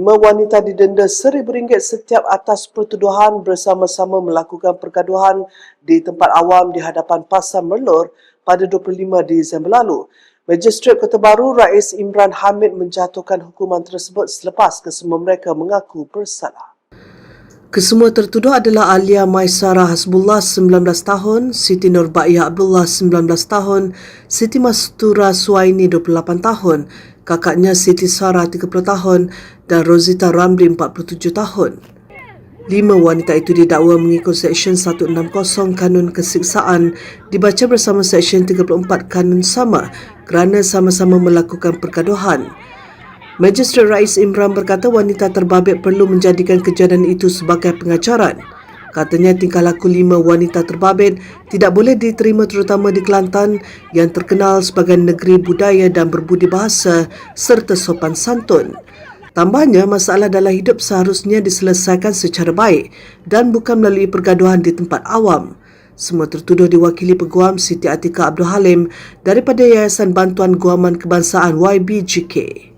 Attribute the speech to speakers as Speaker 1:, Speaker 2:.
Speaker 1: Lima wanita didenda RM1,000 setiap atas pertuduhan bersama-sama melakukan pergaduhan di tempat awam di hadapan Pasar Merlur pada 25 Disember lalu. Magistrate Kota Baru Rais Imran Hamid menjatuhkan hukuman tersebut selepas kesemua mereka mengaku bersalah. Kesemua tertuduh adalah Alia Maisara Hasbullah 19 tahun, Siti Nurbaya Abdullah 19 tahun, Siti Mastura Suaini 28 tahun, kakaknya Siti Sarah 30 tahun dan Rosita Ramli 47 tahun. Lima wanita itu didakwa mengikut Seksyen 160 Kanun Kesiksaan dibaca bersama Seksyen 34 Kanun Sama kerana sama-sama melakukan pergaduhan. Magistrate Rais Imran berkata wanita terbabit perlu menjadikan kejadian itu sebagai pengajaran. Katanya tingkah laku lima wanita terbabit tidak boleh diterima terutama di Kelantan yang terkenal sebagai negeri budaya dan berbudi bahasa serta sopan santun. Tambahnya, masalah dalam hidup seharusnya diselesaikan secara baik dan bukan melalui pergaduhan di tempat awam. Semua tertuduh diwakili peguam Siti Atika Abdul Halim daripada Yayasan Bantuan Guaman Kebangsaan YBGK.